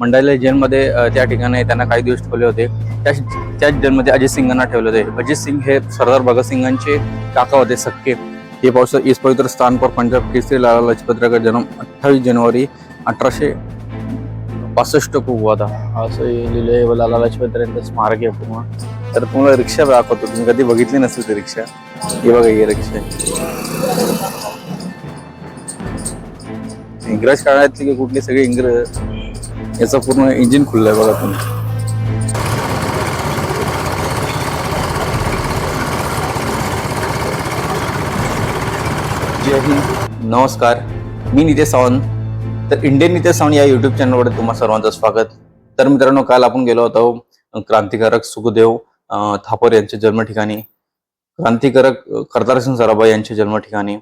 मंडाले जेलमध्ये त्या ठिकाणी त्यांना काही दिवस ठेवले होते. त्याच त्याच जेलमध्ये अजित सिंगांना ठेवले होते. अजित सिंग हे सरदार भगतसिंगांचे काका होते सक्के. हे पावस इस पवित्र स्थान पर पंजाब केसरी लाला लाजपत राय का जन्म अठ्ठावीस जनवरी अठराशे पासष्ट को हुआ था. असं हे लिहिलं आहे व लाला लाजपत स्मारक आहे पूर्ण. तर तुम्हाला रिक्षा दाखवतो. तुम्ही कधी बघितली नसेल ती रिक्षा. ही बघा ही रिक्षा इंग्रज काळातली की कुठली सगळी इंग्रज याचं पूर्ण इंजिन खुललंय बघा तुम्ही. जय हिंद. नमस्कार. मी नितेश सावंत. तर इंडियन नितेश सावंत या युट्यूब चॅनलवर तुम्हा सर्वांचं स्वागत. तर मित्रांनो काल आपण गेलो होतो क्रांतिकारक सुखदेव थापर यांच्या जन्म ठिकाणी क्रांतिकारक करतार सिंग सराभाई यांच्या जन्म ठिकाणी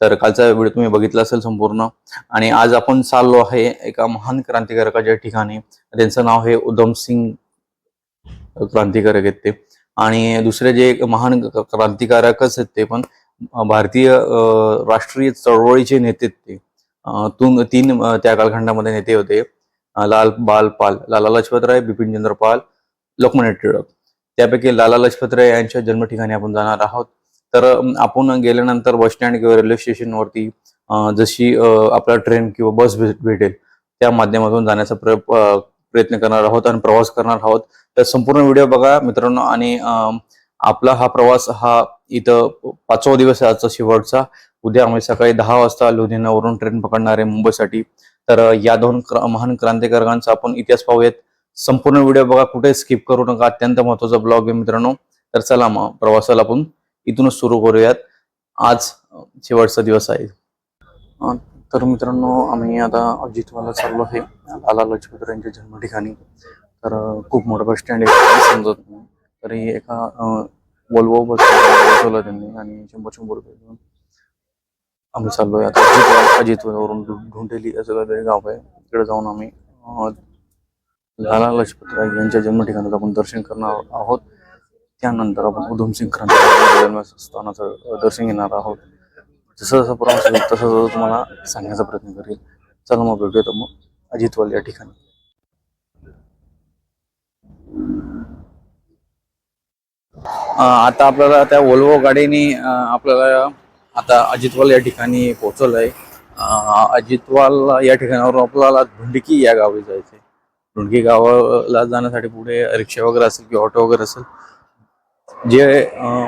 तर कालचा व्हिडिओ तुम्ही बघितला असेल संपूर्ण. आणि आज आपण चाललो आहे एका महान क्रांतिकारकाच्या ठिकाणी. त्यांचं नाव हे उधम सिंग क्रांतिकारक आहेत ते. आणि दुसरे जे एक महान क्रांतिकारकच आहेत ते पण भारतीय राष्ट्रीय चळवळीचे नेते ते. तुंग तीन त्या कालखंडामध्ये नेते होते. लाल बाल पाल. लाला लजपत राय बिपिन चंद्र पाल लोकमान्य टिळक. त्यापैकी लाला लजपत राय यांच्या जन्म ठिकाणी आपण जाणार आहोत. तर आपण गेल्यानंतर बस स्टँड किंवा रेल्वे स्टेशनवरती जशी अं, आपला ट्रेन किंवा बस भेट- भेटेल त्या माध्यमातून जाण्याचा प्र प्रयत्न करणार आहोत आणि प्रवास करणार आहोत. तर संपूर्ण व्हिडिओ बघा मित्रांनो आणि आपला हा प्रवास हा इथं पाचवा दिवस आहे आजचा शेवटचा. उद्या आम्ही सकाळी दहा वाजता लुधियानावरून ट्रेन पकडणार आहे मुंबईसाठी. तर या दोन क्र- महान क्रांतिकारकांचा आपण इतिहास पाहूयात. संपूर्ण व्हिडिओ बघा कुठे स्किप करू नका. अत्यंत महत्त्वाचा ब्लॉग आहे मित्रांनो. तर चला मग प्रवासाला आपण इथूनच सुरू करूयात. आज शेवटचा दिवस आहे. तर मित्रांनो आम्ही आता अजितवाला चाललो आहे. लाला लजपत रायच्या यांच्या जन्म ठिकाणी तर खूप मोठं बस स्टँड आहे. समजत नाही. तरी एका वोल्वो बस बसवलं त्यांनी आणि शंभर शंभर रुपये देऊन आम्ही चाललोय. आता अजितवाल अजितवालावरून ढुंढेली असं काहीतरी गाव आहे. तिकडे जाऊन आम्ही लाला लजपत राय यांच्या जन्म आपण दर्शन करणार आहोत. त्यानंतर आपण उधमसिंग क्रांती जन्मस्थानाचं दर्शन घेणार आहोत. जसं जसं प्रवास होईल तसं तसं तुम्हाला सांगण्याचा प्रयत्न करेल. चला मग भेटूया मग अजितवाल या ठिकाणी. आता आपल्याला त्या वोल्वो गाडीने आपल्याला आता अजितवाल या ठिकाणी पोहोचवलंय. अं, अजितवाल या ठिकाणावर आपल्याला धुंडकी या गावी जायचंय. धुंडकी गावाला जाण्यासाठी पुढे रिक्षा वगैरे असेल किंवा ऑटो वगैरे असेल जे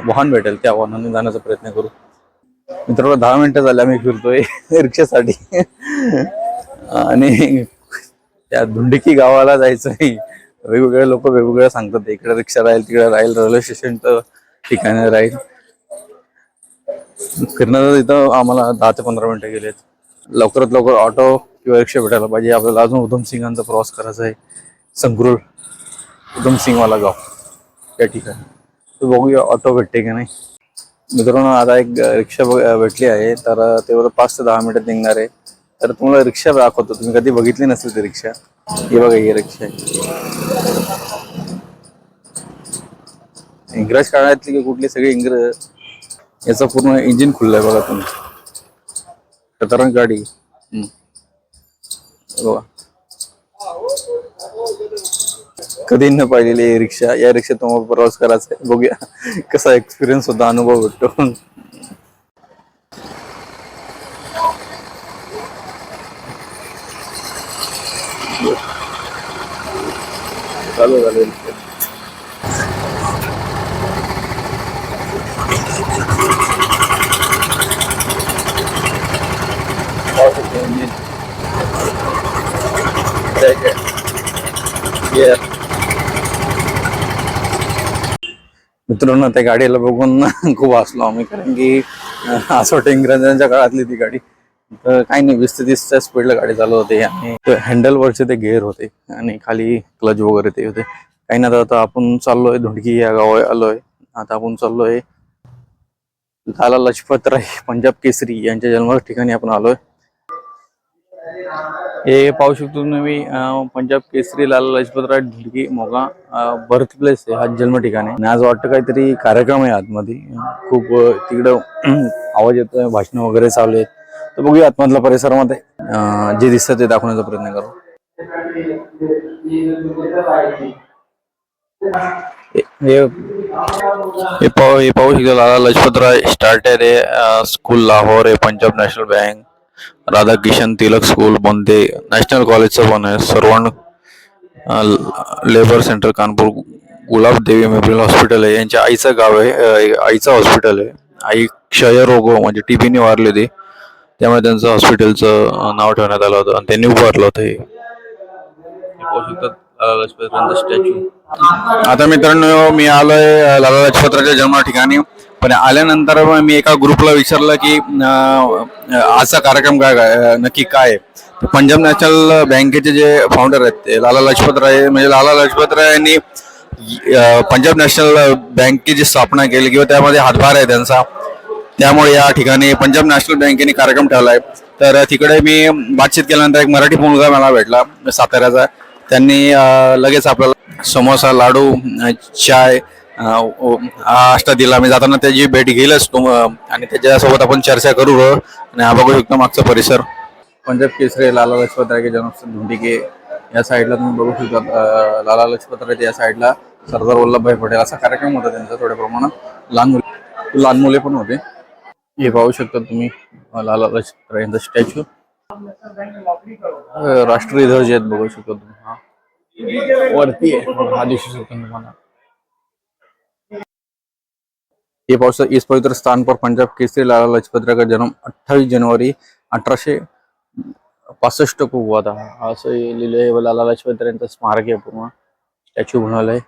वाहन भेटेल त्या वाहनाने जाण्याचा प्रयत्न करू. मित्रांनो दहा मिनिटं झाले आम्ही फिरतोय रिक्षासाठी. आणि त्या धुंडकी गावाला जायचंय. वेगवेगळे लोक वेगवेगळं सांगतात इकडे रिक्षा राहील तिकडे राहील रेल्वे स्टेशनचं तर ठिकाणी राहील. फिरण्याचं इथं आम्हाला दहा ते पंधरा मिनिटं गेलेत. लवकरात लवकर ऑटो किंवा रिक्षा भेटायला पाहिजे. आपल्याला अजून उधम सिंगांचा प्रवास करायचा आहे. संगरूळ उधम सिंगवाला गाव. त्या ठिकाणी. बघूया ऑटो भेटते की नाही. मित्रांनो आता एक रिक्षा भेटली आहे तर तेवढं पाच ते दहा मिनिटात निघणार आहे. तर तुम्हाला रिक्षा दाखवतो. तुम्ही कधी बघितली नसेल ती रिक्षा. ही बघा ही रिक्षा आहे. इंग्रज काळातली की कुठली सगळी इंग्रज याचं पूर्ण इंजिन खुललाय बघा तुम्ही. खतरनाक गाडी. हम्म. बघा. कधी न पाहिलेली रिक्षा या रिक्षात तुम्हाला प्रवास करायचा आहे बघूया कसा एक्सपिरियन्स होता अनुभव भेटतो चालू झालं. Yeah. मित्रांनो त्या गाडीला बघून खूप हसलो आम्ही कारण की असं वाटतं इंग्रजांच्या काळातली ती गाडी. तर काही नाही वीस ते तीसच्या स्पीडला गाडी चालू होते आणि हँडलवरचे ते गेअर होते आणि खाली क्लच वगैरे ते होते. काही नाही आता- आपण चाललोय धुडकी या गावा आलोय. आता आपण चाललोय लाला लजपत राय पंजाब केसरी यांच्या जन्म ठिकाणी आपण आलोय. हे पाहू शकतो तुम्ही पंजाब केसरी लाला लजपत राय ढिलकी मोगा बर्थ प्लेस आहे हा जन्म ठिकाण आहे. आणि आज वाटतं काहीतरी कार्यक्रम आहे आतमध्ये. खूप तिकडं आवाज येतोय भाषण वगैरे चालू आहेत. तर बघूया आतमधल्या परिसरामध्ये जे दिसतं ते दाखवण्याचा प्रयत्न करू. हे पाहू हे पाहू शकतो लाला लजपतराय स्टार्टेड आहे स्कूल लाहोर आहे Punjab national bank. Radhakishan Tilak school बोंदे national कॉलेजचं पण आहे. सर्वण labour centre Kanpur Gulab Devi memorial hospital आहे. यांच्या आईचं गाव आहे आईचं हॉस्पिटल आहे. आई क्षयरोग म्हणजे टीबीने वारली होती. त्यामुळे त्यांचं हॉस्पिटलचं नाव ठेवण्यात आलं होतं आणि त्यांनी उभारलं होतं हे. शकतात. स्टॅच्यू आता मित्रांनो मी आलोय लाला लजपतरायच्या जन्म ठिकाणी. पण आल्यानंतर मग मी एका ग्रुपला विचारलं की आजचा कार्यक्रम काय काय नक्की काय आहे? पंजाब नॅशनल बँकेचे जे फाउंडर आहेत ते लाला लजपतराय म्हणजे लाला लजपतराय यांनी पंजाब नॅशनल बँकेची स्थापना केली किंवा त्यामध्ये हातभार आहे त्यांचा. त्यामुळे या ठिकाणी पंजाब नॅशनल बँकेने कार्यक्रम ठेवला आहे. तर तिकडे मी बातचीत केल्यानंतर एक मराठी मुलगा मला भेटला साताऱ्याचा. त्यांनी लगेच आपल्याला समोसा लाडू चाय आष्टा दिला. मी जाताना त्याची भेट घेईलच तुम आणि त्याच्यासोबत आपण चर्चा करू आणि हा बघू शकतो मागचा परिसर. पंजाब केसरी लाला लजपतराय के जन्मस्थान धुंडिके या साईडला तुम्ही बघू शकता. अं, लाला लजपतराय या साईडला सरदार वल्लभभाई पटेल असा कार्यक्रम होता त्यांचा थोड्या प्रमाणात. लहान मुले लहान मुले पण होते. हे पाहू शकता तुम्ही अं, लाला लजपतराय यांचा स्टॅच्यू. राष्ट्रीय ध्वज आहेत बघू शकता तुम्ही. हा. वरती आहे. हा दिसू शकतो तुम्हाला. ये पावसा इस पवित्र स्थान पर पंजाब केसरी लाला लाजपत राय का जन्म 28 जनवरी अठराशे पासष्ट को हुआ था. असं लिहिलंय. लाला लाजपत राय यांचं स्मारक आहे पूर्ण. स्टॅच्यू बनवलंय.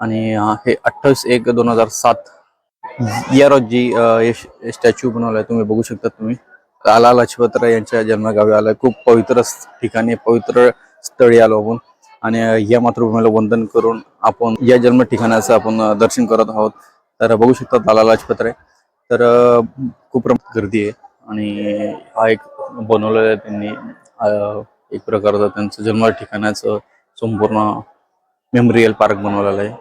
आणि हे अठ्ठावीस एक दोन हजार सात. या रोजी स्टॅच्यू बनवलाय. तुम्ही बघू शकता तुम्ही. लाला लजपतराय यांच्या जन्मगावी आलाय. खूप पवित्र ठिकाणी पवित्र स्थळी आलो आपण. आणि या मातृभूमीला वंदन करून आपण या जन्म ठिकाणाचं आपण दर्शन करत आहोत. तर बघू शकता लाला लजपतराय. तर खूप प्रमाणात गर्दी आहे. आणि हा एक बनवलेला आहे त्यांनी. एक प्रकारचा त्यांचं जन्म ठिकाणाचं संपूर्ण मेमोरियल पार्क बनवलेला आहे.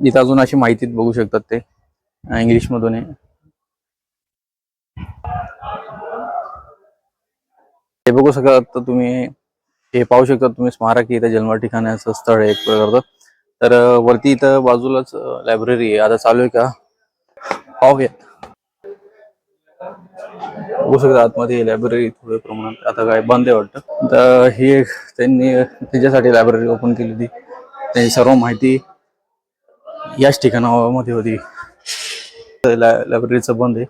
इथं अजून अशी माहिती बघू शकतात ते. इंग्लिश मधून आहे. हे बघू शकता तुम्ही हे पाहू शकता तुम्ही स्मारक इथं जन्म ठिकाणाचं स्थळ आहे एक प्रकारचं. तर वरती इथं बाजूलाच लायब्ररी आहे. आता चालू आहे का? पाहूयात बघू शकता आतमध्ये लायब्ररी थोड्या प्रमाणात आता काय बंद आहे वाटतं. तर ही एक त्यांनी त्याच्यासाठी लायब्ररी ओपन केली होती त्यांची सर्व माहिती याच ठिकाणामध्ये होती. लायब्ररीचं बंद आहे.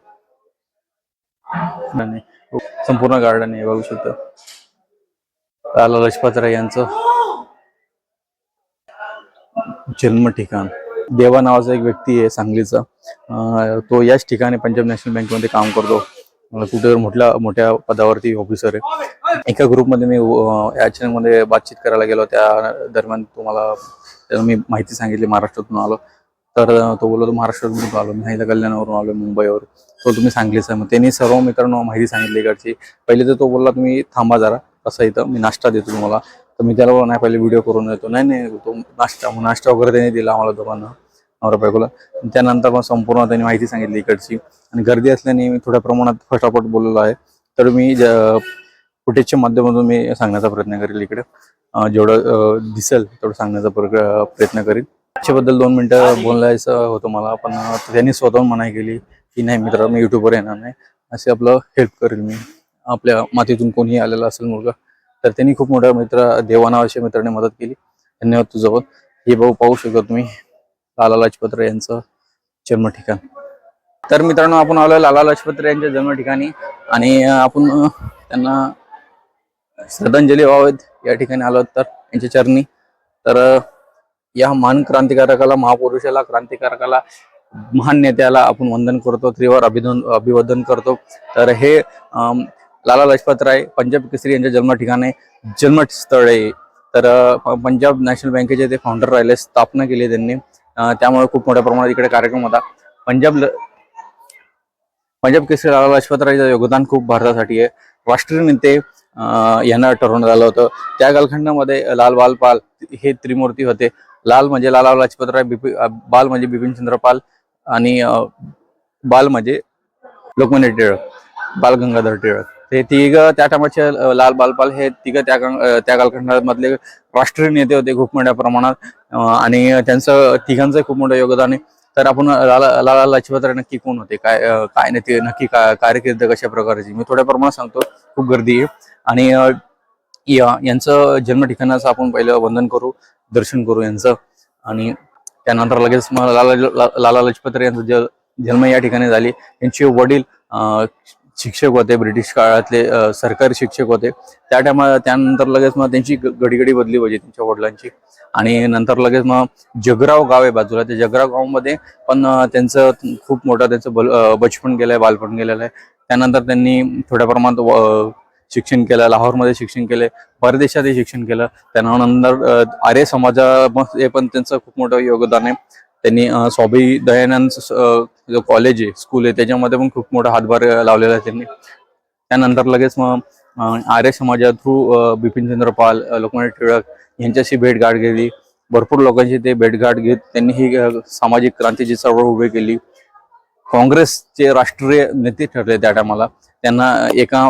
नाही. संपूर्ण गार्डन आहे बघू शकतो. लाला लजपत राय यांचं. जन्म ठिकाण. देवा नावाचा एक व्यक्ती आहे सांगलीचा. तो याच ठिकाणी पंजाब नॅशनल बँकेमध्ये काम करतो. कुठे मोठ्या मोठ्या पदावरती ऑफिसर आहे. एका ग्रुपमध्ये मी अं, बातचीत करायला गेलो. त्या दरम्यान तुम्हाला मी माहिती सांगितली महाराष्ट्रातून आलो. तर तो बोलला तो महाराष्ट्रातून आलो मी सांगितलं कल्याणावरून आलो मुंबईवर तो तुम्ही सांगलीचा मग त्यांनी सर्व मित्रांनो माहिती सांगितली इकडची. पहिले तर तो बोलला तुम्ही थांबा जरा. असं इथं? मी नाश्ता देतो तुम्हाला. तर मी त्याला नाही पहिले व्हिडिओ करून येतो नाही नाही तो नाश्ता मग नाश्ता वगैरे त्यांनी दिला आम्हाला दोघांना. नवरा बायकोला. त्यानंतर मग संपूर्ण त्यांनी माहिती सांगितली इकडची. आणि गर्दी असल्याने मी थोड्या प्रमाणात फटाफट बोललेलो आहे. तर मी फुटेजच्या माध्यमातून मी सांगण्याचा प्रयत्न करेल इकडे. जेवढं दिसेल तेवढं सांगण्याचा प्र- प्रयत्न करेल त्याच्याबद्दल दोन मिनिटं बोलायचं होतं मला पण त्यांनी स्वतःहून मनाई केली की नाही मित्र मी युट्यूबवर येणार नाही. असे आपलं हेल्प करेल मी. आपल्या मातीतून कोणीही आलेला असेल मुलगा तर त्यांनी खूप मोठ्या मित्र देवानावाच्या मित्राने मदत केली. धन्यवाद तुझं हे भाऊ पाहू शकता तुम्ही लाला लाजपत राय यांचं जन्म ठिकाण. तर मित्रांनो आपण आलोय लाला लाजपत राय यांच्या जन्म ठिकाणी आणि आपण त्यांना श्रद्धांजली व्हावेत. या ठिकाणी आलो तर यांच्या चरणी. तर या महान क्रांतिकारकाला महापुरुषाला क्रांतिकारकाला महान नेत्याला आपण वंदन करतो त्रिवार अभिनंदन अभिवादन करतो. तर हे लाला लजपत राय पंजाब केसरी यांच्या जन्म ठिकाणी जन्मस्थळ. आहे तर पंजाब नॅशनल बँकेचे ते फाउंडर राहिले स्थापना केली त्यांनी. त्यामुळे खूप मोठ्या प्रमाणात इकडे कार्यक्रम होता. पंजाब पंजाब केसरी लाला लजपत रायचं योगदान खूप भारतासाठी आहे. राष्ट्रीय नेते यांना ठरवण्यात आलं होतं. त्या कालखंडामध्ये लाल बाल पाल हे त्रिमूर्ती होते. लाल म्हणजे लाला लाजपत राय बाल म्हणजे बिपिनचंद्र पाल आणि बाल म्हणजे लोकमान्य टिळक बाल गंगाधर टिळक. ते तिघ त्या टायमाचे लाल बालपाल हे तिघ त्या त्या कालखंडामधले राष्ट्रीय नेते होते खूप मोठ्या प्रमाणात. आणि त्यांचं तिघांचं खूप मोठं योगदान आहे. तर आपण लाला लाला लजपत राय नक्की कोण होते? काय काय नेते नक्की काय कार्यकिर्द कशा प्रकारची? मी थोड्या प्रमाणात सांगतो. खूप गर्दी आहे. आणि या यांचं जन्म ठिकाणाचं आपण पहिलं वंदन करू दर्शन करू यांचं. आणि त्यानंतर लगेच मग लाला लाला लजपत राय यांचं ज- जन्म या ठिकाणी झाली. यांचे वडील शिक्षक होते ब्रिटिश काळातले सरकारी शिक्षक होते. त्या टायमा त्यानंतर लगेच मग त्यांची घडीघडी बदली व्हायची त्यांच्या वडिलांची. आणि नंतर लगेच मग जगराव गाव आहे बाजूला. त्या जगराव गावमध्ये पण त्यांचं खूप मोठं त्यांचं बल- बचपन गेलंय बालपण गेलेलं आहे. त्यानंतर त्यांनी थोड्या प्रमाणात शिक्षण केलं लाहोरमध्ये शिक्षण केले परदेशातही शिक्षण केलं. त्यानंतर आर्य समाजामध्ये पण त्यांचं खूप मोठं योगदान आहे. त्यांनी स्वाभी दयानंद जो कॉलेज आहे स्कूल आहे त्याच्यामध्ये पण खूप मोठा हातभार लावलेला आहे त्यांनी. त्यानंतर लगेच मग आर्य समाजा थ्रू बिपिनचंद्र पाल लोकमान्य टिळक यांच्याशी भेटगाठ घेतली भरपूर लोकांची ते भेटगाठ घेत त्यांनी ही सामाजिक क्रांतीची चळवळ उभी केली. काँग्रेसचे राष्ट्रीय नेते ठरले त्या टायमाला त्यांना एका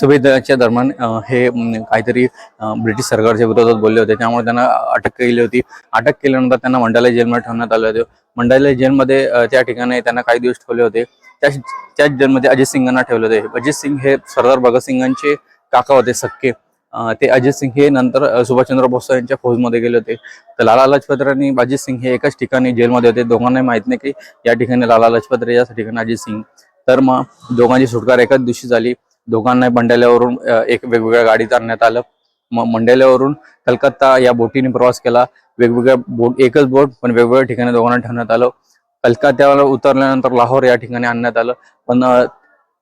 सभेच्या दरम्यान हे काहीतरी ब्रिटिश सरकारच्या विरोधात बोलले होते. त्यामुळे त्यांना अटक केली होती. अटक केल्यानंतर त्यांना मंडाला जेलमध्ये ठेवण्यात आले होते. मंडाला जेलमध्ये त्या ठिकाणी त्यांना काही दिवस ठेवले होते. त्या त्याच जेलमध्ये अजित सिंगांना ठेवले होते. अजित सिंग हे सरदार भगतसिंगांचे काका होते सक्के. ते अजित सिंग हे नंतर सुभाषचंद्र बोस यांच्या फौजमध्ये गेले होते. तर लाला लजपत राय आणि अजित सिंग हे एकाच ठिकाणी जेलमध्ये होते. दोघांनाही माहीत नाही की या ठिकाणी लाला लजपत राय या ठिकाणी अजित सिंग. तर मग दोघांची सुटकार एकाच दिवशी झाली. दोघांना मंडाल्यावरून एक वेगवेगळ्या गाडीत आणण्यात आलं. मंडेल्यावरून मंडाल्यावरून कलकत्ता या बोटीने प्रवास केला. वेगवेगळ्या बोट एकच बोट पण वेगवेगळ्या ठिकाणी दोघांना ठेवण्यात आलं. कलकत्त्याला उतरल्यानंतर लाहोर या ठिकाणी आणण्यात आलं. पण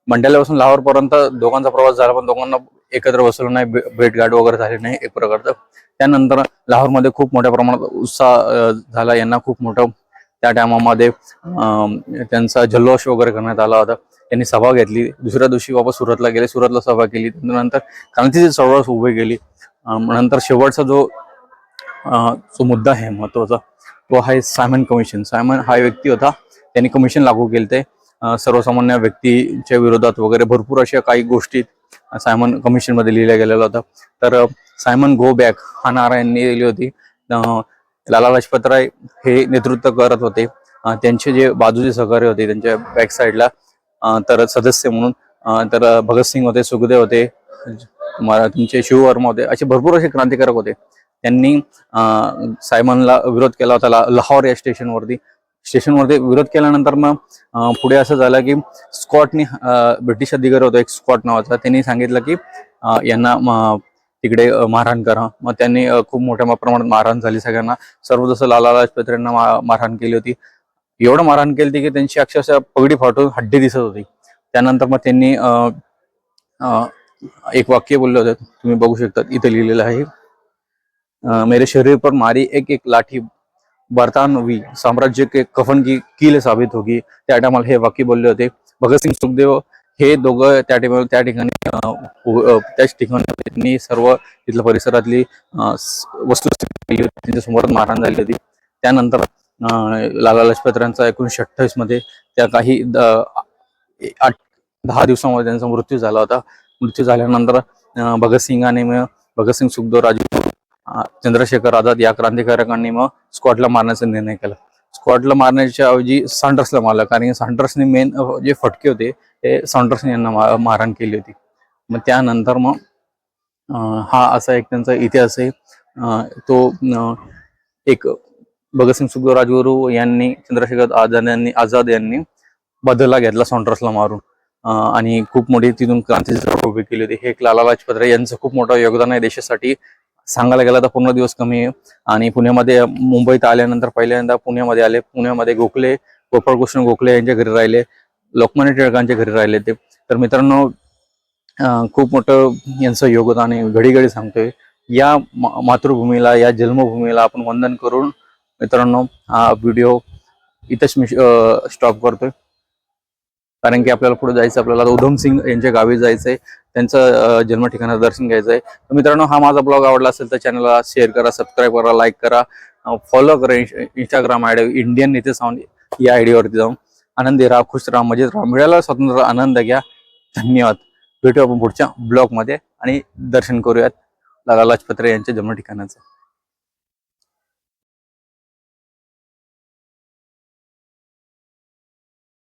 मंडेल्यापासून मंडाल्यापासून दोघांचा प्रवास झाला पण दोघांना एकत्र बसवलं नाही. भेटघाट भेटगाठ वगैरे झाली नाही एक प्रकारचं. त्यानंतर लाहोरमध्ये खूप मोठ्या प्रमाणात उत्साह झाला. यांना खूप मोठं त्या टायमामध्ये त्यांचा जल्लोष वगैरे करण्यात आला होता. त्यांनी सभा घेतली. दुसऱ्या दिवशी वापस सुरतला गेले. सुरतला सभा केली. नंतर क्रांतीची चळवळ उभी केली. नंतर शेवटचा जो जो मुद्दा आहे महत्त्वाचा तो आहे सायमन कमिशन सायमन हा व्यक्ती होता. त्यांनी कमिशन लागू केले ते सर्वसामान्य व्यक्तीच्या विरोधात वगैरे भरपूर अशा काही गोष्टी सायमन कमिशनमध्ये लिहिल्या गेलेला होता तर सायमन गो बॅक हा नारा यांनी दिली होती. लाला लजपत राय हे नेतृत्व करत होते. त्यांचे जे बाजूचे सहकारी होते त्यांच्या बॅक साईडला तर सदस्य म्हणून तर भगतसिंग होते सुखदेव होते तुम्हाला तुमचे शिववर्मा होते असे भरपूर असे क्रांतिकारक होते. त्यांनी सायमनला विरोध केला होता लाहोर या स्टेशनवरती. स्टेशनवरती विरोध केल्यानंतर मग पुढे असं झालं की स्कॉटनी ब्रिटिश अधिकारी होता एक स्कॉट नावाचा त्यांनी सांगितलं की यांना तिकडे मारहाण करा. मग त्यांनी खूप मोठ्या प्रमाणात मारहाण झाली सगळ्यांना. सर्व जसं लाला लाजपत यांना मारहाण केली होती एवढं मारहाण केली होती की त्यांची अक्षरशः पगडी फाटून हड्डी दिसत होती. त्यानंतर मग त्यांनी अं, एक वाक्य बोलले होते तुम्ही बघू शकता इथे लिहिलेलं आहे. मेरे शरीर पर मारी एक एक लाठी बरतानवी साम्राज्य के कफन की कील साबित होगी. त्या टायमाला हे वाक्य बोलले होते. भगतसिंग सुखदेव हे दोघं त्या टायमाला त्या ठिकाणी त्याच ठिकाणी त्यांनी सर्व तिथल्या परिसरातली वस्तुस्थिती त्यांच्यासमोर मारहाण झाली होती. त्यानंतर लाला लजपत रायांचा एकोणीसशे अठ्ठावीसमध्ये त्या काही द- आठ दहा दिवसामध्ये त्यांचा मृत्यू झाला होता. मृत्यू झाल्यानंतर भगतसिंगाने मग भगतसिंग सुखदेव राजू चंद्रशेखर आझाद या क्रांतिकारकांनी मग स्कॉटला मारण्याचा निर्णय केला. स्कॉटला मारण्याच्या ऐवजी सँडर्सला मारला कारण की सँडर्सने मेन जे फटके होते ते सँडर्सने यांना मारहाण केली होती. मग त्यानंतर मग हा असा एक त्यांचा इतिहास आहे. तो एक भगतसिंग सुखदेव राजगुरू यांनी चंद्रशेखर आझाद यांनी आझाद यांनी बदला घेतला सॉन्ट्रसला मारून. आणि खूप मोठी तिथून क्रांती उभी केली होती. हे एक लाला लाजपत राय यांचं खूप मोठं योगदान आहे देशासाठी. सांगायला गेलं तर पूर्ण दिवस कमी आहे. आणि पुण्यामध्ये मुंबईत आल्यानंतर पहिल्यांदा पुण्यामध्ये आले. पुण्यामध्ये गोखले गोपाळकृष्ण गोखले यांच्या घरी राहिले. लोकमान्य टिळकांच्या घरी राहिले ते. तर मित्रांनो खूप मोठं यांचं योगदान आहे. घडी घडी सांगतोय. या मातृभूमीला या जन्मभूमीला आपण वंदन करून मित्रांनो हा व्हिडिओ इथंच मी स्टॉप करतोय. कारण की आपल्याला पुढे जायचं आपल्याला उधम सिंग यांच्या गावी जायचंय त्यांचं जन्म ठिकाणाचं दर्शन घ्यायचंय तर मित्रांनो हा माझा ब्लॉग आवडला असेल तर चॅनलला शेअर करा सबस्क्राईब करा लाईक करा. फॉलो करा इंस्टाग्राम आय डी इंडियन नेते साऊंड या आयडीवरती जाऊन. आनंदी राहा खुश राहा मजेत राहा. मिळाला स्वतंत्र आनंद घ्या. धन्यवाद. भेटू आपण पुढच्या ब्लॉगमध्ये आणि दर्शन करूयात. लाला लाजपत यांच्या जन्म ठिकाणाचं.